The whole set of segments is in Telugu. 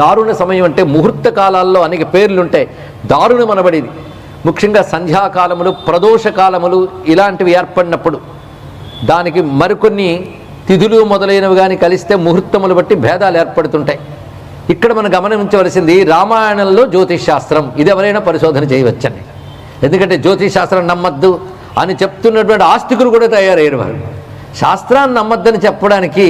దారుణ సమయం అంటే ముహూర్త కాలాల్లో అనేక పేర్లుంటాయి. దారుణ దారుణం ముఖ్యంగా సంధ్యాకాలములు ప్రదోష కాలములు ఇలాంటివి ఏర్పడినప్పుడు. దానికి మరికొన్ని తిథులు మొదలైనవి కానీ కలిస్తే ముహూర్తములు బట్టి భేదాలు ఏర్పడుతుంటాయి. ఇక్కడ మనం గమనించవలసింది రామాయణంలో జ్యోతిష్ శాస్త్రం ఇది ఎవరైనా పరిశోధన చేయవచ్చండి ఎందుకంటే జ్యోతిష్ శాస్త్రం నమ్మద్దు అని చెప్తున్నటువంటి ఆస్తికులు కూడా తయారయ్యారు వారు శాస్త్రాన్ని నమ్మద్దని చెప్పడానికి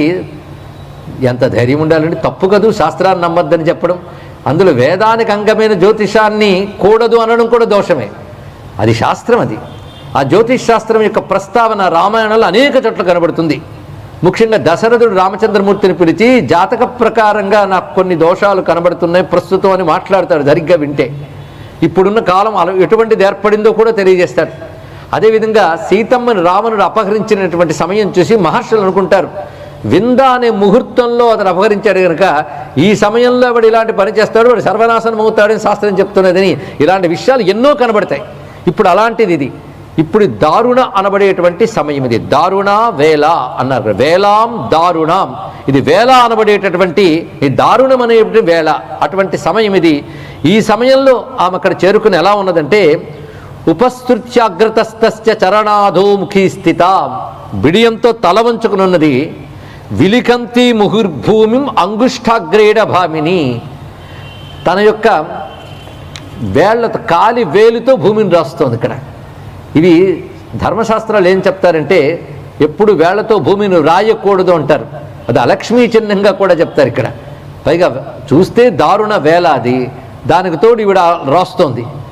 ఎంత ధైర్యం ఉండాలండి తప్పు కదూ శాస్త్రాన్ని నమ్మద్దని చెప్పడం. అందులో వేదానికి అంగమైన జ్యోతిషాన్ని కూడదు అనడం కూడా దోషమే. అది శాస్త్రం అది. ఆ జ్యోతిష్ శాస్త్రం యొక్క ప్రస్తావన రామాయణంలో అనేక చోట్ల కనబడుతుంది. ముఖ్యంగా దశరథుడు రామచంద్రమూర్తిని పిలిచి జాతక ప్రకారంగా నాకు కొన్ని దోషాలు కనబడుతున్నాయి ప్రస్తుతం అని మాట్లాడతాడు సరిగ్గా వింటే. ఇప్పుడున్న కాలం అల ఎటువంటిది ఏర్పడిందో కూడా తెలియజేస్తాడు. అదేవిధంగా సీతమ్మని రావణుడు అపహరించినటువంటి సమయం చూసి మహర్షులు అనుకుంటారు వింద అనే ముహూర్తంలో అతను అపహరించాడు కనుక ఈ సమయంలో వాడు ఇలాంటి పని చేస్తాడు వాడు సర్వనాశనం అవుతాడని శాస్త్రం చెప్తున్నదని ఇలాంటి విషయాలు ఎన్నో కనబడతాయి. ఇప్పుడు అలాంటిది ఇది. ఇప్పుడు దారుణ అనబడేటువంటి సమయం ఇది. దారుణ వేళ అన్నారు. వేలాం దారుణం. ఇది వేళ అనబడేటటువంటి ఈ దారుణం అనేటువంటి వేళ. అటువంటి సమయం ఇది. ఈ సమయంలో ఆమె అక్కడ చేరుకుని ఎలా ఉన్నదంటే ఉపస్తృత్యాగ్రతస్థ చరణాధోముఖీ స్థిత. బిడియంతో తల వంచుకునున్నది విలికంతి ముహుర్భూమిం అంగుష్ఠాగ్రేడ భామిని తన యొక్క వేళ్ళతో కాలి వేలుతో భూమిని రాస్తోంది ఇక్కడ. ఇది ధర్మశాస్త్రాలు ఏం చెప్తారంటే ఎప్పుడు వేళ్ళతో భూమిని రాయకూడదు అంటారు. అది అలక్ష్మీ చిహ్నంగా కూడా చెప్తారు ఇక్కడ. పైగా చూస్తే దారుణ వేలాది దానికి తోడు ఇవిడ రాస్తోంది.